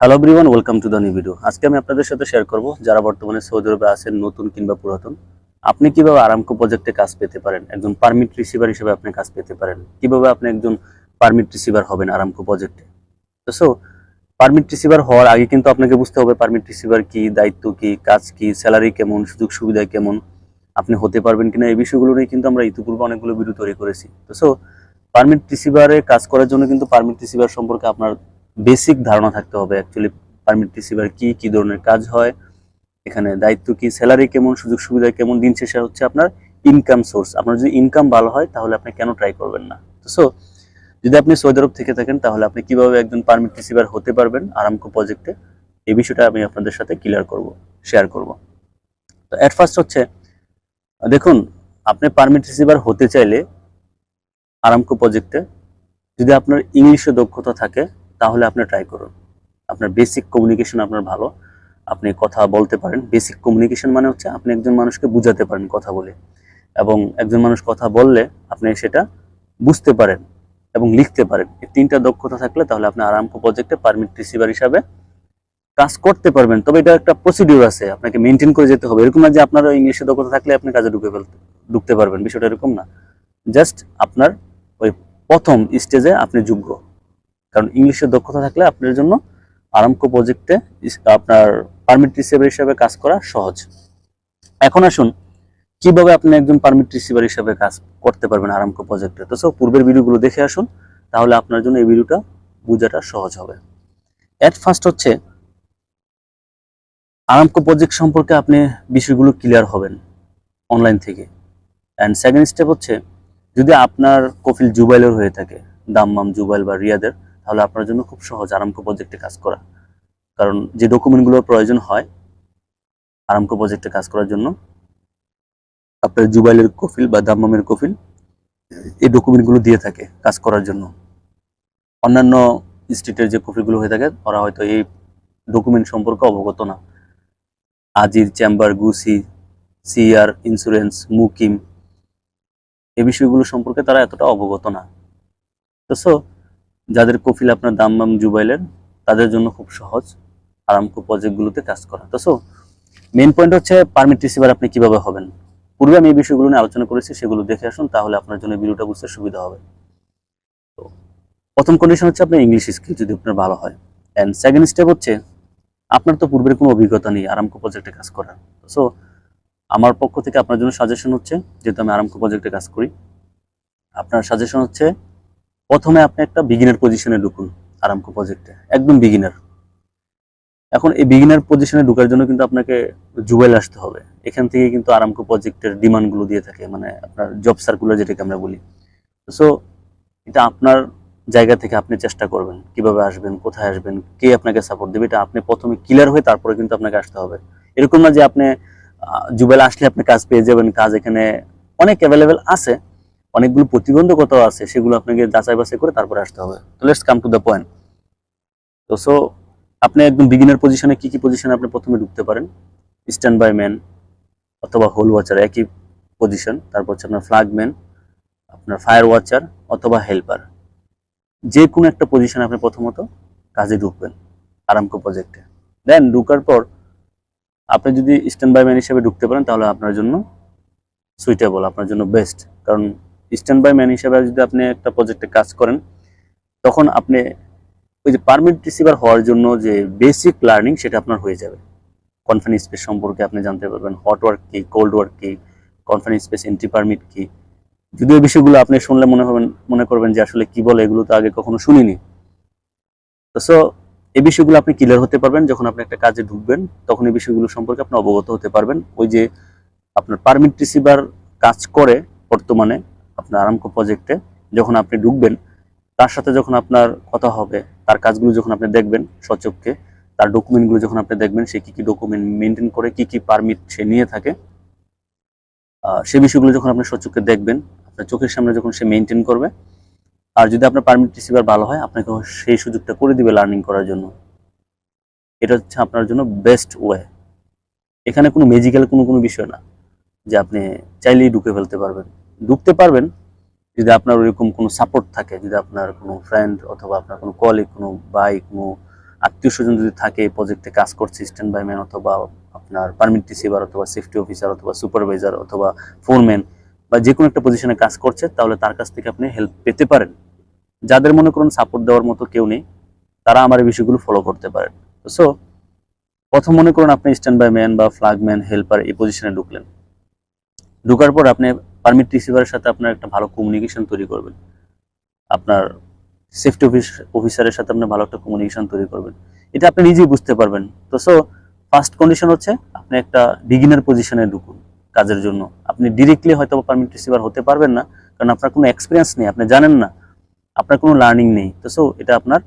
Hello everyone welcome to the new video আজকে আমি আপনাদের সাথে শেয়ার করব যারা বর্তমানে সৌদি আরবে আছেন, নতুন কিংবা পুরাতন। আপনি কীভাবে আরামকো প্রজেক্টে কাজ পেতে পারেন? একজন পারমিট রিসিভার হিসেবে আপনি কাজ পেতে পারেন। কীভাবে আপনি একজন পারমিট রিসিভার হবেন আরামকো প্রজেক্টে তো সো পারমিট রিসিভার হওয়ার আগে কিন্তু আপনাকে বুঝতে হবে পারমিট রিসিভার কি, দায়িত্ব কি, কাজ কি স্যালারি কেমন, সুযোগ সুবিধা কেমন, আপনি হতে পারবেন কিনা এই বিষয়গুলো নিয়ে কিন্তু আমরা ইতিপূর্বে অনেকগুলো ভিডিও তৈরি করেছি। তো সো পারমিট রিসিভারে কাজ করার জন্য কিন্তু পারমিট রিসিভার সম্পর্কে আপনার বেসিক ধারণা থাকতে হবে অ্যাকচুয়ালি পারমিট রিসিভার কি কি ধরনের কাজ হয়, এখানে দায়িত্ব কি স্যালারি কেমন, সুযোগ সুবিধা কেমন, দিন শেষে হচ্ছে আপনার ইনকাম সোর্স আপনার যদি ইনকাম ভালো হয়, তাহলে আপনি কেন ট্রাই করবেন না? সো যদি আপনি সৌদি আরব থেকে থাকেন, তাহলে আপনি কীভাবে একজন পারমিট রিসিভার হতে পারবেন আরামকো প্রজেক্টে এই বিষয়টা আমি আপনাদের সাথে ক্লিয়ার করব শেয়ার করব। তো অ্যাট ফার্স্ট হচ্ছে, দেখুন, আপনি পারমিট রিসিভার হতে চাইলে আরামকো প্রজেক্টে যদি আপনার ইংলিশে দক্ষতা থাকে তাহলে আপনি ট্রাই করুন। আপনার বেসিক কমিউনিকেশন আপনার ভালো। আপনি কথা বলতে পারেন। বেসিক কমিউনিকেশন মানে হচ্ছে আপনি একজন মানুষকে বুঝাতে পারেন কথা বলে। এবং একজন মানুষ কথা বললে আপনি সেটা বুঝতে পারেন এবং লিখতে পারেন। এই তিনটা দক্ষতা থাকলে তাহলে আপনি আরামকো প্রজেক্টে পারমিট রিসিভার হিসাবে কাজ করতে পারবেন। তবে এটা একটা প্রসিডিউর আছে। আপনাকে মেনটেন করে যেতে হবে। এরকম না যে আপনার ইংলিশে দক্ষতা থাকলে আপনি কাজে ঢুকে ফেলতে ঢুকতে পারবেন। বিষয়টা এরকম না। জাস্ট আপনার ওই প্রথম স্টেজে আপনি যোগ্য। কারণ ইংলিশের দক্ষতা থাকলে আপনার জন্য আরামকো প্রজেক্টে আপনার পারমিট রিসিভার হিসাবে কাজ করা সহজ। এখন আসুন, কীভাবে আপনি একজন পারমিট রিসিভার হিসাবে কাজ করতে পারবেন আরামকো প্রজেক্টে তো সব পূর্বের ভিডিওগুলো দেখে আসুন, তাহলে আপনার জন্য এই ভিডিওটা বোঝাটা সহজ হবে। এট ফার্স্ট হচ্ছে, আরামকো প্রজেক্ট সম্পর্কে আপনি বিষয়গুলো ক্লিয়ার হবেন অনলাইন থেকে। অ্যান্ড সেকেন্ড স্টেপ হচ্ছে, যদি আপনার কফিল জুবাইলের হয়ে থাকে, দাম্মাম জুবাইল বা রিয়াদের তাহলে আপনার জন্য খুব সহজ আরামকো প্রজেক্টে কাজ করা। কারণ যে ডকুমেন্টগুলোর প্রয়োজন হয়, আরামকো প্রজেক্টে কাজ করার জন্য, আপনার জুবাইলের কফিল বা দাম্মামের কফিল এই ডকুমেন্টগুলো দিয়ে থাকে কাজ করার জন্য। অন্যান্য স্টেটের যে কফিলগুলো হয়ে থাকে, ওরা হয়তো এই ডকুমেন্ট সম্পর্কে অবগত না। আজির চেম্বার গুসি, সিআর ইন্স্যুরেন্স মুকিম, এই বিষয়গুলো সম্পর্কে তারা এতটা অবগত না। তো সো যাদের কফিল আপনার দাম দাম্মাম জুবাইলের, তাদের জন্য খুব সহজ আরামকো প্রজেক্টগুলোতে কাজ করা। তো সো মেন পয়েন্ট হচ্ছে পারমিট রিসিভার আপনি কীভাবে হবেন। পূর্বে আমি এই বিষয়গুলো নিয়ে আলোচনা করেছি, সেগুলো দেখে আসুন, তাহলে আপনার জন্য ভিডিওটা বুঝতে সুবিধা হবে। তো, প্রথম কন্ডিশন হচ্ছে আপনার ইংলিশ স্কিল যদি আপনার ভালো হয়। অ্যান্ড সেকেন্ড স্টেপ হচ্ছে, আপনার তো পূর্বের কোনো অভিজ্ঞতা নেই আরামকো প্রজেক্টে কাজ করার। সো আমার পক্ষ থেকে আপনার জন্য সাজেশন হচ্ছে, যেহেতু আমি আরামকো প্রজেক্টে কাজ করি, আপনার সাজেশন হচ্ছে প্রথমে আপনি একটা বিগিনার পজিশনে ঢুকুন আরামকো প্রজেক্টে একদম বিগিনার এখন এই বিগিনার পজিশনে ঢোকার জন্য কিন্তু আপনাকে জুবেল আসতে হবে। এখান থেকে কিন্তু আরামকো প্রজেক্টের ডিমান্ডগুলো দিয়ে থাকে মানে আপনার জব সার্কুলার যেটাকে আমরা বলি। সো এটা আপনার জায়গা থেকে আপনি চেষ্টা করবেন, কীভাবে আসবেন, কোথায় আসবেন, কে আপনাকে সাপোর্ট দেবে, এটা আপনি প্রথমে ক্লিয়ার হয়ে তারপরে কিন্তু আপনাকে আসতে হবে। এরকম না যে আপনি জুবেল আসলে আপনি কাজ পেয়ে যাবেন, কাজ এখানে অনেক অ্যাভেলেবেল আছে অনেকগুলো প্রতিবন্ধকতাও আছে, সেগুলো আপনাকে যাচাই বাছাই করে তারপরে আসতে হবে। তো let's come to the point তো সো আপনি একদম বিগিনার পজিশনে কি কি পজিশনে আপনি প্রথমে ঢুকতে পারেন? স্ট্যান্ড বাই ম্যান অথবা হোল ওয়াচার একই পজিশন তারপর হচ্ছে আপনার ফ্ল্যাগ ম্যান আপনার ফায়ার ওয়াচার অথবা হেল্পার যে কোনো একটা পজিশনে আপনি প্রথমত কাজে ঢুকবেন, আরামকো প্রজেক্টে দেন ঢুকার পর আপনি যদি স্ট্যান্ড বাই ম্যান হিসেবে ঢুকতে পারেন, তাহলে আপনার জন্য সুইটেবল আপনার জন্য বেস্ট কারণ স্ট্যান্ড বাই ম্যান হিসেবে যদি আপনি একটা প্রজেক্টে কাজ করেন, তখন আপনি ওই যে পারমিট রিসিভার হওয়ার জন্য যে বেসিক লার্নিং সেটা আপনার হয়ে যাবে। কনফারেন্স স্পেস সম্পর্কে আপনি জানতে পারবেন হট ওয়ার্ক কি কোল্ড ওয়ার্ক কি কনফারেন্স স্পেস এন্ট্রি পারমিট কি। যদিও বিষয়গুলো আপনি শুনলে মনে হবেন, মনে করবেন যে আসলে কি বলে, এগুলো তো আগে কখনো শুনিনি। তো সো এই বিষয়গুলো আপনি ক্লিয়ার হতে পারবেন, যখন আপনি একটা কাজে ঢুকবেন, তখন এই বিষয়গুলো সম্পর্কে আপনি অবগত হতে পারবেন। ওই যে আপনার পারমিট রিসিভার কাজ করে বর্তমানে আপনার আরামকো প্রজেক্টে যখন আপনি ঢুকবেন, তার সাথে যখন আপনার কথা হবে, তার কাজগুলো যখন আপনি দেখবেন সচককে তার ডকুমেন্টগুলো যখন আপনি দেখবেন, সে কি কি ডকুমেন্ট মেনটেন করে, কি কি পারমিট সে নিয়ে থাকে সে বিষয়গুলো যখন আপনি সচককে দেখবেন, আপনার চোখের সামনে যখন সে মেনটেন করবে, আর যদি আপনার পারমিট রিসিভার ভালো হয়, আপনাকে সেই সুযোগটা করে দিবে লার্নিং করার জন্য। এটা হচ্ছে আপনার জন্য বেস্ট ওয়ে এখানে কোনো মেজিক্যাল কোনো কোনো বিষয় না, যে আপনি চাইলেই ঢুকে ফেলতে পারবেন। ঢুকতে পারবেন যদি আপনার ওইরকম কোনো সাপোর্ট থাকে, যদি আপনার কোনো ফ্রেন্ড অথবা আপনার কোনো কলিগ কোনো ভাই, কোনো আত্মীয় স্বজন যদি থাকে এই প্রজেক্টে কাজ করছে স্ট্যান্ড বাই ম্যান অথবা আপনার পারমিট রিসিভার অথবা সেফটি অফিসার অথবা সুপারভাইজার অথবা ফোরম্যান বা যে কোনো একটা পজিশনে কাজ করছে, তাহলে তার কাছ থেকে আপনি হেল্প পেতে পারেন। যাদের মনে করুন সাপোর্ট দেওয়ার মতো কেউ নেই, তারা আমার এই বিষয়গুলো ফলো করতে পারেন। সো প্রথম মনে করুন আপনি স্ট্যান্ড বাই ম্যান বা ফ্লাগম্যান হেল্পার এই পজিশনে ঢুকলেন। ঢুকার পর আপনি পারমিট রিসিভারের সাথে আপনার একটা ভালো কমিউনিকেশন তৈরি করবেন। আপনার সেফটি অফিস অফিসারের সাথে আপনি ভালো একটা কমিউনিকেশন তৈরি করবেন। এটা আপনি নিজেই বুঝতে পারবেন। তো সো ফার্স্ট কন্ডিশন হচ্ছে আপনি একটা বিগিনার পজিশনে ঢুকুন কাজের জন্য। আপনি ডিরেক্টলি হয়তো পারমিট রিসিভার হতে পারবেন না, কারণ আপনার কোনো এক্সপিরিয়েন্স নেই, আপনি জানেন না, আপনার কোনো লার্নিং নেই। তো সো এটা আপনার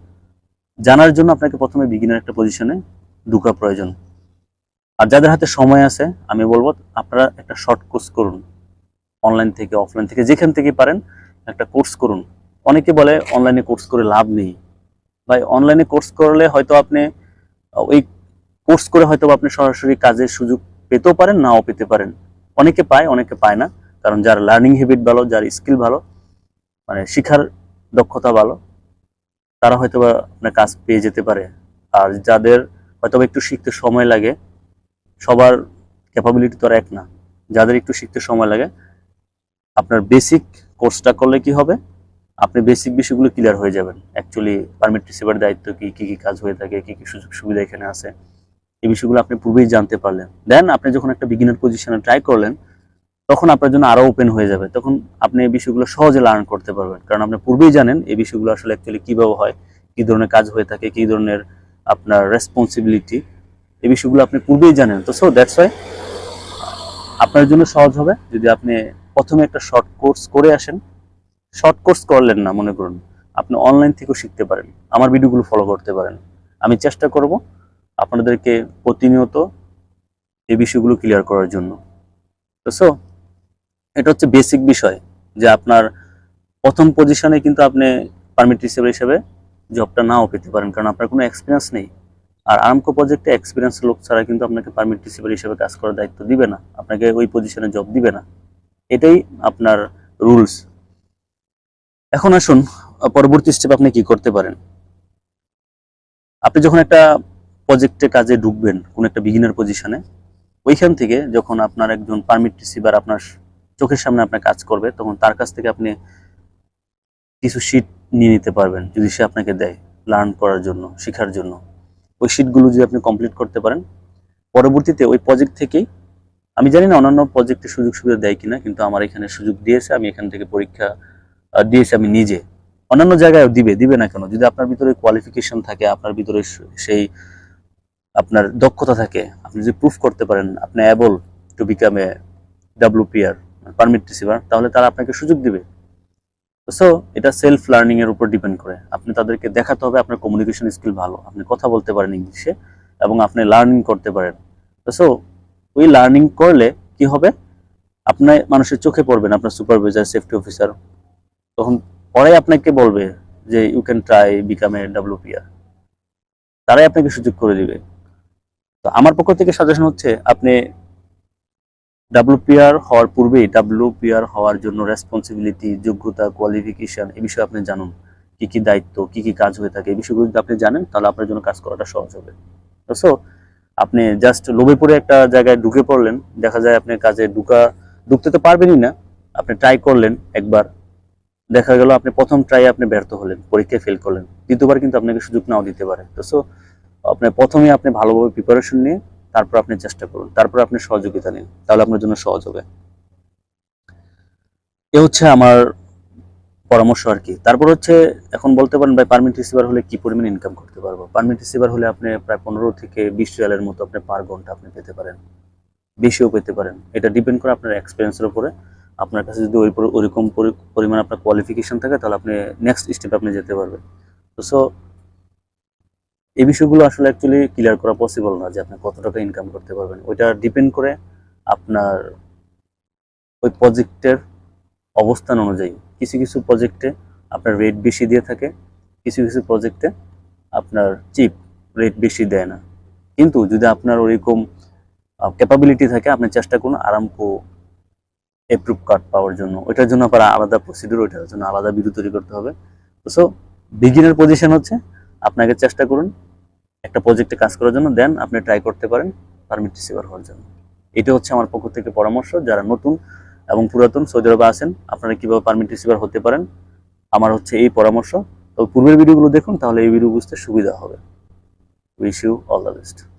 জানার জন্য আপনাকে প্রথমে বিগিনার একটা পজিশনে ঢুকা প্রয়োজন। আর যাদের হাতে সময় আছে, আমি বলব আপনারা একটা শর্ট কোর্স করুন। অনলাইন থেকে অফলাইন থেকে, যেখান থেকে পারেন একটা কোর্স করুন। অনেকে বলে অনলাইনে কোর্স করে লাভ নেই। ভাই অনলাইনে কোর্স করলে হয়তো আপনি ওই কোর্স করে হয়তো আপনি সরাসরি কাজের সুযোগ পেতেও পারেন, নাও পেতে পারেন। অনেকে পায় অনেকে পায় না। কারণ যার লার্নিং হ্যাবিট ভালো, যার স্কিল ভালো মানে শিখার দক্ষতা ভালো, তারা হয়তো আপনার কাজ পেয়ে যেতে পারে। আর যাদের হয়তো একটু শিখতে সময় লাগে, সবার ক্যাপাবিলিটি তো আর এক না। যাদের একটু শিখতে সময় লাগে আপনার বেসিক কোর্সটা করলে কি হবে? আপনি বেসিক বিষয়গুলো ক্লিয়ার হয়ে যাবেন। অ্যাকচুয়ালি পারমিট রিসিভার দায়িত্ব কি? কি কি কাজ হয়ে থাকে? কি কি সুযোগ সুবিধা এখানে আছে? এই বিষয়গুলো আপনি পূর্বেই জানতে পারলেন। দেন আপনি যখন একটা বিগিনার পজিশনে ট্রাই করলেন, তখন আপনার জন্য আরও ওপেন হয়ে যাবে। তখন আপনি এই বিষয়গুলো সহজে লার্ন করতে পারবেন। কারণ আপনি পূর্বেই জানেন এই বিষয়গুলো আসলে অ্যাকচুয়ালি কীভাবে হয়, কি ধরনের কাজ হয়ে থাকে, কি ধরনের আপনার রেসপন্সিবিলিটি এই বিষয়গুলো আপনি পূর্বেই জানেন। তো সো দ্যাটস ওয়াই আপনার জন্য সহজ হবে। যদি আপনি প্রথমে একটা শর্ট কোর্স করে আসেন। শর্ট কোর্স করলেন না, মনে করুন। আপনি অনলাইন থেকেও শিখতে পারেন। আমার ভিডিওগুলো ফলো করতে পারেন। আমি চেষ্টা করব আপনাদেরকে প্রতিনিয়ত এই বিষয়গুলো ক্লিয়ার করার জন্য। তো সো এটা হচ্ছে বেসিক বিষয় যে আপনার প্রথম পজিশনে কিন্তু আপনি পারমিট রিসিভার হিসেবে জবটা নাও পেতে পারেন। কারণ আপনার কোনো এক্সপিরিয়েন্স নেই। আর আরামকো প্রজেক্টে এক্সপিরিয়েন্স লোক ছাড়া কিন্তু আপনাকে পারমিট রিসিভার হিসেবে কাজ করার দায়িত্ব দিবে না। আপনাকে ওই পজিশনে জব দিবে না। এটাই আপনার রুলস এখন আসুন, পরবর্তী স্টেপ আপনি কি করতে পারেন? আপনি যখন একটা প্রজেক্টে কাজে ঢুকবেন, কোন একটা বিগিনার পজিশনে ওইখান থেকে যখন আপনার একজন পারমিট রিসিভার আপনার চোখের সামনে আপনার কাজ করবে, তখন তার কাছ থেকে আপনি কিছু শিট নিয়ে নিতে পারবেন, যদি সে আপনাকে দেয় লার্ন করার জন্য, শেখার জন্য। ওই শিটগুলো যদি আপনি কমপ্লিট করতে পারেন, পরবর্তীতে ওই প্রজেক্ট থেকেই আমি জানি না অন্যান্য প্রজেক্টে সুযোগ সুবিধা দেয় কিনা, কিন্তু আমার এখানে সুযোগ দিয়েছে, আমি এখান থেকে পরীক্ষা দিয়েছি আমি নিজে। অন্যান্য জায়গায় দিবে দিবে না কেন? যদি আপনার ভিতরে কোয়ালিফিকেশন থাকে, আপনার ভিতরে সেই আপনার দক্ষতা থাকে, আপনি যদি প্রুফ করতে পারেন, আপনি able to become a WPR permit receiver তাহলে তারা আপনাকে সুযোগ দিবে। সো এটা সেলফ লার্নিং এর উপর ডিপেন্ড করে। আপনি তাদেরকে দেখাতে হবে আপনার কমিউনিকেশন স্কিল ভালো। আপনি কথা বলতে পারেন ইংলিশে এবং আপনি লার্নিং করতে পারেন। সো ওই লার্নিং করলে কি হবে? আপনার মানুষের চোখে পড়বেন আপনার সুপারভাইজার সেফটি অফিসার তখন পরে আপনাকে বলবে যে you can try become a WPR তারাই আপনাকে সুযোগ করে দিবে। তো আমার পক্ষ থেকে সাজেশন হচ্ছে, আপনি ডাব্লিউপিআর হওয়ার পূর্বেই ডাব্লিউপিআর হওয়ার জন্য রেসপন্সিবিলিটি যোগ্যতা কোয়ালিফিকেশন এই বিষয়ে আপনি জানুন। কি কি দায়িত্ব, কি কি কাজ হয়ে থাকে, এই বিষয়গুলো যদি আপনি জানেন, তাহলে আপনার জন্য কাজ করাটা সহজ হবে। সো আপনি জাস্ট লোভে পড়ে একটা জায়গায় ঢুকে পড়লেন, দেখা যায় আপনি কাজে ঢুকা, ঢুকতে তো পারবেনই না, আপনি ট্রাই করলেন একবার, দেখা গেল আপনি প্রথম ট্রাই আপনি ব্যর্থ হলেন, পরীক্ষায় ফেল করলেন, দ্বিতীয়বার কিন্তু আপনাকে সুযোগ নাও দিতে পারে। তো সো আপনি প্রথমে আপনি ভালোভাবে প্রিপারেশন নিয়ে, তারপর আপনি চেষ্টা করুন, তারপর আপনি সহযোগিতা নিন, তাহলে আপনার জন্য সহজ হবে। এ হচ্ছে আমার পরামর্শ আর কি। তারপর হচ্ছে, এখন বলতে পারেন ভাই পারমিট রিসিভার হলে কি পরিমাণ ইনকাম করতে পারব? পারমিট রিসিভার হলে আপনি প্রায় পনেরো থেকে বিশ রিয়ালের মতো আপনি পার ঘণ্টা আপনি পেতে পারেন। বেশিও পেতে পারেন। এটা ডিপেন্ড করে আপনার এক্সপিরিয়েন্সের উপরে। আপনার কাছে যদি ওই ওইরকম পরি- পরিমাণ আপনার কোয়ালিফিকেশন থাকে, তাহলে আপনি নেক্সট স্টেপে আপনি যেতে পারবেন। তো সো এই বিষয়গুলো আসলে অ্যাকচুয়ালি ক্লিয়ার করা পসিবল না যে আপনি কত টাকা ইনকাম করতে পারবেন। ওইটা ডিপেন্ড করে আপনার ওই প্রজেক্টের অবস্থান অনুযায়ী। কিছু কিছু প্রজেক্টে আপনার রেট বেশি দিয়ে থাকে, কিছু কিছু প্রজেক্টে আপনার চিপ রেট বেশি দেয় না। কিন্তু যদি আপনার ওইরকম ক্যাপাবিলিটি থাকে, আপনি চেষ্টা করুন আরামকো অ্যাপ্রুভ কার্ড পাওয়ার জন্য। ওইটার জন্য আবার আলাদা প্রসিডিউর ওইটার জন্য আলাদা ভিডিও তৈরি করতে হবে। সো বিগিনার পজিশন হচ্ছে, আপনাকে চেষ্টা করুন একটা প্রজেক্টে কাজ করার জন্য দেন আপনি ট্রাই করতে পারেন পারমিট রিসিভার হওয়ার জন্য। এটা হচ্ছে আমার পক্ষ থেকে পরামর্শ। যারা নতুন এবং পুরাতন, সৌদি আরবে আসেন, আপনারা কীভাবে পারমিট রিসিভার হতে পারেন, আমার হচ্ছে এই পরামর্শ। তবে পূর্বের ভিডিওগুলো দেখুন, তাহলে এই ভিডিও বুঝতে সুবিধা হবে। Wish you all the best